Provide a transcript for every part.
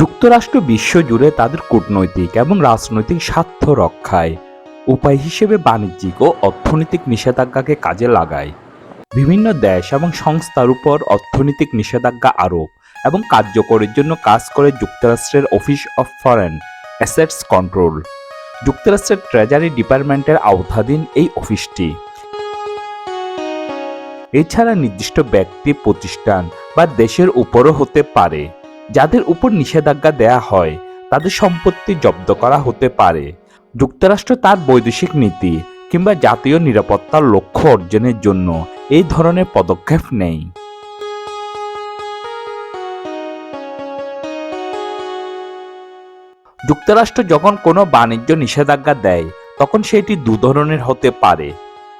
যুক্তরাষ্ট্র বিশ্বজুড়ে তাদের কূটনৈতিক এবং রাজনৈতিক স্বার্থ রক্ষায় উপায় হিসেবে বাণিজ্যিক ও অর্থনৈতিক নিষেধাজ্ঞাকে কাজে লাগায়। বিভিন্ন দেশ এবং সংস্থার উপর অর্থনৈতিক নিষেধাজ্ঞা আরোপ এবং কার্যকরের জন্য কাজ করে যুক্তরাষ্ট্রের office of foreign assets control. যুক্তরাষ্ট্রের ট্রেজারি ডিপার্টমেন্টের আওতাধীন এই অফিসটি। এছাড়া নির্দিষ্ট ব্যক্তি, প্রতিষ্ঠান বা দেশের উপরও হতে পারে। যাদের উপর নিষেধাজ্ঞা দেয়া হয়, তাদের সম্পত্তি জব্দ করা হতে পারে। যুক্তরাষ্ট্র তার বৈদেশিক নীতি কিংবা জাতীয় নিরাপত্তার লক্ষ্য অর্জনের জন্য এই ধরনের পদক্ষেপ নেয়। যুক্তরাষ্ট্র যখন কোনো বাণিজ্য নিষেধাজ্ঞা দেয়, তখন সেটি দু ধরনের হতে পারে।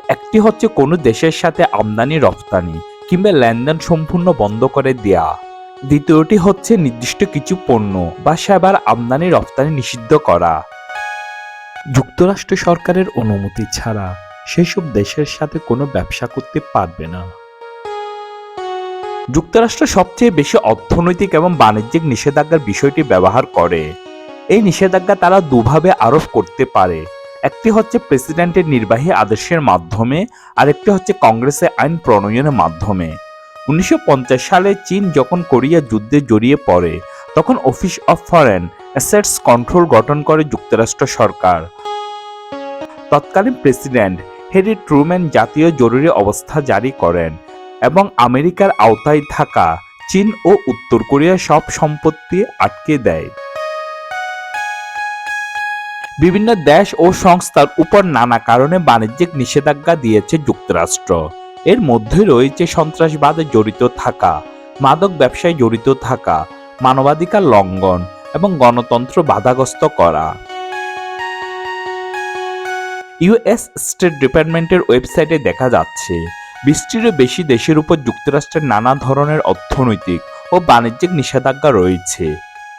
একটি হচ্ছে কোনো দেশের সাথে আমদানি রপ্তানি কিংবা লেনদেন সম্পূর্ণ বন্ধ করে দেয়া। দ্বিতীয়টি হচ্ছে নির্দিষ্ট কিছু পণ্য বা সেবার আমদানি রপ্তানি নিষিদ্ধ করা। যুক্তরাষ্ট্র সরকারের অনুমতি ছাড়া সেসব দেশের সাথে কোনো ব্যবসা করতে পারবে না। যুক্তরাষ্ট্র সবচেয়ে বেশি অর্থনৈতিক এবং বাণিজ্যিক নিষেধাজ্ঞার বিষয়টি ব্যবহার করে। এই নিষেধাজ্ঞা তারা দুভাবে আরোপ করতে পারে। একটি হচ্ছে প্রেসিডেন্টের নির্বাহী আদেশের মাধ্যমে, আরেকটি হচ্ছে কংগ্রেসে আইন প্রণয়নের মাধ্যমে। উনিশশো পঞ্চাশ সালে চীন যখন কোরিয়া যুদ্ধে জড়িয়ে পড়ে, তখন office of foreign assets control গঠন করে যুক্তরাষ্ট্র সরকার। তৎকালীন প্রেসিডেন্ট হেরি ট্রুম্যান জাতীয় জরুরি অবস্থা জারি করেন এবং আমেরিকার আওতায় থাকা চীন ও উত্তর কোরিয়ার সব সম্পত্তি আটকে দেয়। বিভিন্ন দেশ ও সংস্থার উপর নানা কারণে বাণিজ্যিক নিষেধাজ্ঞা দিয়েছে যুক্তরাষ্ট্র। এর মধ্যে রয়েছে সন্ত্রাসবাদে জড়িত থাকা, মাদক ব্যবসায় জড়িত থাকা, মানবাধিকার লঙ্ঘন এবং গণতন্ত্র বাধাগ্রস্ত করা। ইউএস স্টেট ডিপার্টমেন্টের ওয়েবসাইটে দেখা যাচ্ছে, বিশটিরও বেশি দেশের উপর যুক্তরাষ্ট্রের নানা ধরনের অর্থনৈতিক ও বাণিজ্যিক নিষেধাজ্ঞা রয়েছে।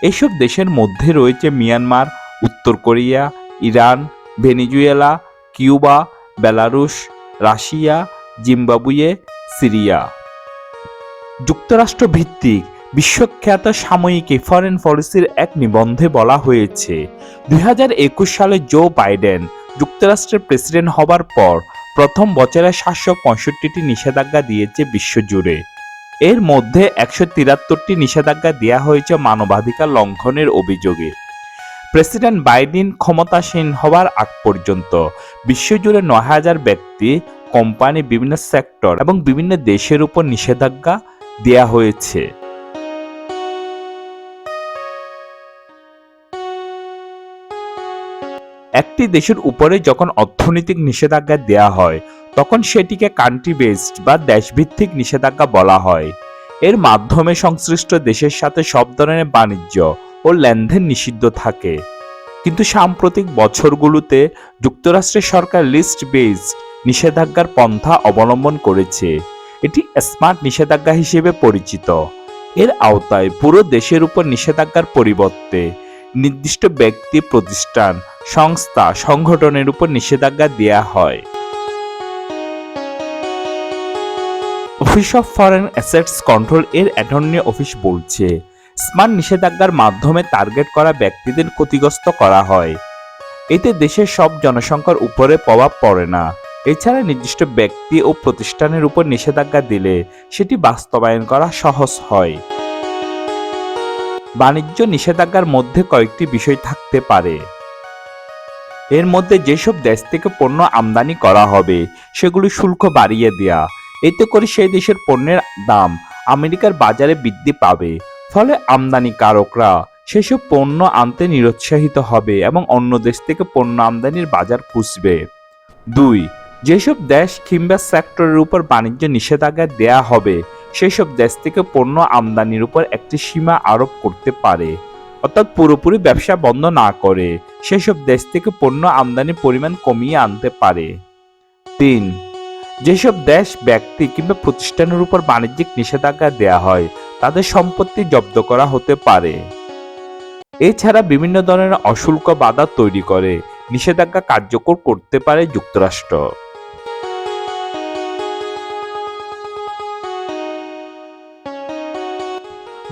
এসব দেশের মধ্যে রয়েছে মিয়ানমার, উত্তর Korea, Iran, Venezuela, Cuba, Belarus, Russia Zimbabwe, Syria. যুক্তরাষ্ট্র ভিত্তিক বিশ্বখ্যাত সাময়িকী ফরেন পলিসির এক নিবন্ধে বলা হয়েছে, দুই সালে জো বাইডেন যুক্তরাষ্ট্রের প্রেসিডেন্ট হবার পর প্রথম বছরে সাতশো পঁয়ষট্টিটি নিষেধাজ্ঞা দিয়েছে বিশ্বজুড়ে। এর মধ্যে একশো তিরাত্তরটি নিষেধাজ্ঞা দেওয়া হয়েছে মানবাধিকার লঙ্ঘনের অভিযোগে। প্রেসিডেন্ট বাইডেন ক্ষমতাসীন হওয়ার আগ পর্যন্ত বিশ্বজুড়ে নয় হাজার ব্যক্তি কোম্পানি বিভিন্ন সেক্টর এবং বিভিন্ন দেশের উপর নিষেধাজ্ঞা দেয়া হয়েছে। একটি দেশের উপরে যখন অর্থনৈতিক নিষেধাজ্ঞা দেয়া হয়, তখন সেটিকে কান্ট্রি বেসড বা দেশভিত্তিক নিষেধাজ্ঞা বলা হয়। এর মাধ্যমে সংশ্লিষ্ট দেশের সাথে সব ধরনের বাণিজ্য ও লেনদেন নিষিদ্ধ থাকে। কিন্তু সাম্প্রতিক বছরগুলোতে যুক্তরাষ্ট্রের সরকার লিস্ট বেসড নিষেধাজ্ঞার পন্থা অবলম্বন করেছে। এটি স্মার্ট নিষেধাজ্ঞা হিসেবে পরিচিত। এর আওতায় পুরো দেশের উপর নিষেধাজ্ঞার পরিবর্তে নির্দিষ্ট ব্যক্তি, প্রতিষ্ঠান, সংস্থা, সংগঠনের উপর নিষেধাজ্ঞা দেয়া হয়। Office of foreign assets control এর অ্যাটর্নি অফিস বলছে, স্মার্ট নিষেধাজ্ঞার মাধ্যমে টার্গেট করা ব্যক্তিদের ক্ষতিগ্রস্ত করা হয়। এতে দেশের সব জনসংখ্যার উপরে প্রভাব পড়ে না। এছাড়া নির্দিষ্ট ব্যক্তি ও প্রতিষ্ঠানের উপর নিষেধাজ্ঞা দিলে সেটি বাস্তবায়ন করা সহজ হয়। বাণিজ্য নিষেধাজ্ঞার মধ্যে কয়েকটি বিষয় থাকতে পারে। এর মধ্যে যেসব দেশ থেকে পণ্য আমদানি করা হবে, সেগুলি শুল্ক বাড়িয়ে দেয়া। এতে করে সেই দেশের পণ্যের দাম আমেরিকার বাজারে বৃদ্ধি পাবে। ফলে আমদানিকারকরা সেসব পণ্য আনতে নিরুৎসাহিত হবে এবং অন্য দেশ থেকে পণ্য আমদানির বাজার খুঁজবে। দুই যেসব দেশ কিংবা সেক্টরের উপর বাণিজ্য নিষেধাজ্ঞা দেয়া হবে, সেসব দেশ থেকে পণ্য আমদানির উপর একটি সীমা আরোপ করতে পারে। অর্থাৎ পুরোপুরি ব্যবসা বন্ধ না করে, সেসব দেশ থেকে পণ্য আমদানির পরিমাণ কমিয়ে আনতে পারে। তিন, যেসব দেশ, ব্যক্তি কিংবা প্রতিষ্ঠানের উপর বাণিজ্যিক নিষেধাজ্ঞা দেয়া হয়, তাদের সম্পত্তি জব্দ করা হতে পারে। এছাড়া বিভিন্ন ধরনের অশুল্ক বাধা তৈরি করে, নিষেধাজ্ঞা কার্যকর করতে পারে যুক্তরাষ্ট্র।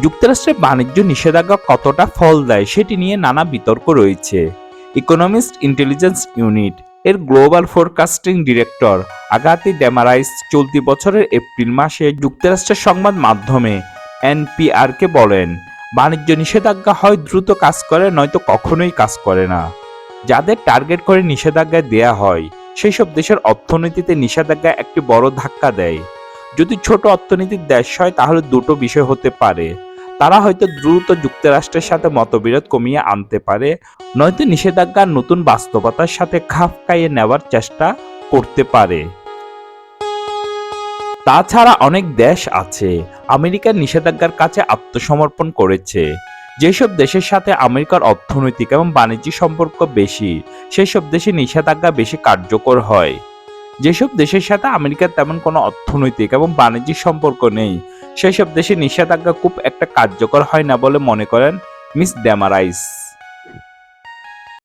যুক্তরাষ্ট্রের বাণিজ্য নিষেধাজ্ঞা কতটা ফল দেয় সেটি নিয়ে নানা বিতর্ক রয়েছে। ইকোনমিস্ট ইন্টেলিজেন্স ইউনিট এর global forecasting director Agathe Demarais চলতি বছরের এপ্রিল মাসে যুক্তরাষ্ট্রের সংবাদ মাধ্যমে এনপিআরকে বলেন, বাণিজ্য নিষেধাজ্ঞা হয় দ্রুত কাজ করে, নয়তো কখনোই কাজ করে না। যাদের টার্গেট করে নিষেধাজ্ঞা দেয়া হয় সেই সব দেশের অর্থনীতিতে নিষেধাজ্ঞা একটি বড় ধাক্কা দেয়। যদি ছোট অর্থনীতির দেশ হয়, তাহলে দুটো বিষয় হতে পারে। তারা হয়তো দ্রুত যুক্তরাষ্ট্রের সাথে মতবিরোধ কমিয়ে আনতে পারে, নয়তো নিষেধাজ্ঞার নতুন বাস্তবতার সাথে খাপ খাইয়ে নেওয়ার চেষ্টা করতে পারে। তাছাড়া অনেক দেশ আছে, আমেরিকার নিষেধাজ্ঞার কাছে আত্মসমর্পণ করেছে। যেসব দেশের সাথে আমেরিকার অর্থনৈতিক এবং বাণিজ্যিক সম্পর্ক বেশি সেই সব দেশে নিষেধাজ্ঞা বেশি কার্যকর হয়। যেসব দেশের সাথে আমেরিকার তেমন কোনো অর্থনৈতিক এবং বাণিজ্যিক সম্পর্ক নেই সেই সব দেশে নিষেধাজ্ঞা খুব একটা কার্যকর হয় না বলে মনে করেন মিস ড্যামারাইস